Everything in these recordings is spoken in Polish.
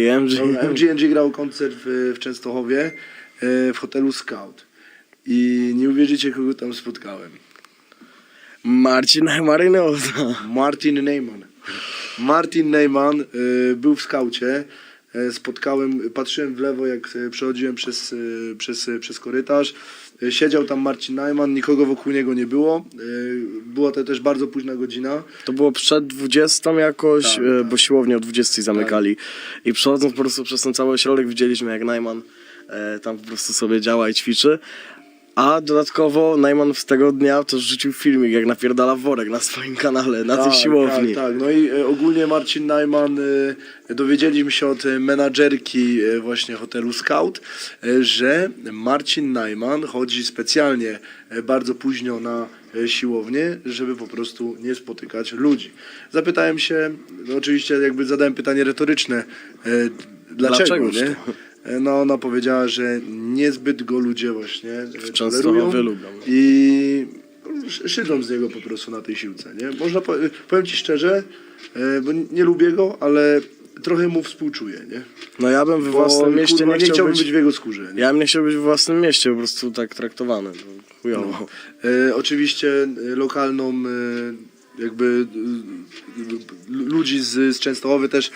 MG. No, MGNG grał koncert w, w Częstochowie e, w hotelu Scout. I nie uwierzycie, kogo tam spotkałem. Marcin Marynoza. Martin Neyman. Martin Neyman y, był w skaucie. E, Spotkałem, patrzyłem w lewo, jak e, przechodziłem przez, e, przez, przez korytarz. Siedział tam Marcin Neyman, nikogo wokół niego nie było. Była to też bardzo późna godzina. To było przed 20 jakoś, Tak, tak. bo siłownię o 20 zamykali. I przechodząc po prostu przez ten cały ośrodek widzieliśmy jak Najman tam po prostu sobie działa i ćwiczy. A dodatkowo Najman z tego dnia też rzucił filmik, jak napierdala worek na swoim kanale, na tej Tak, siłowni. Tak, tak. No i e, ogólnie Marcin Najman e, dowiedzieliśmy się od e, menadżerki e, właśnie hotelu Scout, e, że Marcin Najman chodzi specjalnie e, bardzo późno na e, siłownię, żeby po prostu nie spotykać ludzi. Zapytałem się, no oczywiście jakby zadałem pytanie retoryczne, e, dlaczego, Dlaczegoż nie? to? E, No ona powiedziała, że niezbyt go ludzie właśnie e, tolerują lubią. i sz- szydzą z niego po prostu na tej siłce, nie? Można, po, powiem ci szczerze, e, bo nie lubię go, ale trochę mu współczuję, nie? No ja bym we Bo, własnym mieście kurwa, nie nie chciał chciałbym być... być w jego skórze, nie? Ja bym nie chciał być w własnym mieście, po prostu tak traktowany. To chujowo. E, oczywiście e, lokalną e, jakby e, ludzi z, z Częstochowy też,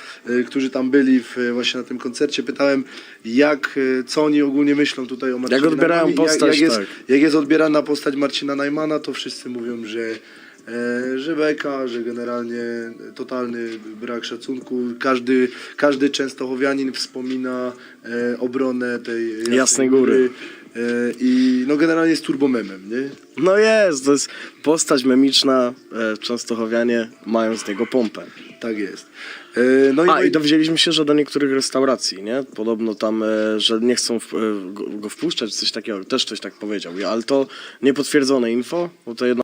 którzy tam byli w, właśnie na tym koncercie, pytałem jak, co oni ogólnie myślą tutaj o Marcinie odbierają Najmanie. postać, jak, jak, jest, tak. jak jest odbierana postać Marcina Najmana, to wszyscy mówią, że e, że beka, że generalnie totalny brak szacunku. Każdy, każdy częstochowianin wspomina e, obronę tej Jasnej, Jasnej Góry. E, I no generalnie jest turbomemem, nie? No jest, to jest postać memiczna, e, Częstochowianie mają z niego pompę. Tak jest. E, No A i, i dowiedzieliśmy się, że do niektórych restauracji, nie? Podobno tam, e, że nie chcą w, e, go, go wpuszczać, coś takiego, też ktoś tak powiedział, ale to niepotwierdzone info, bo to jedna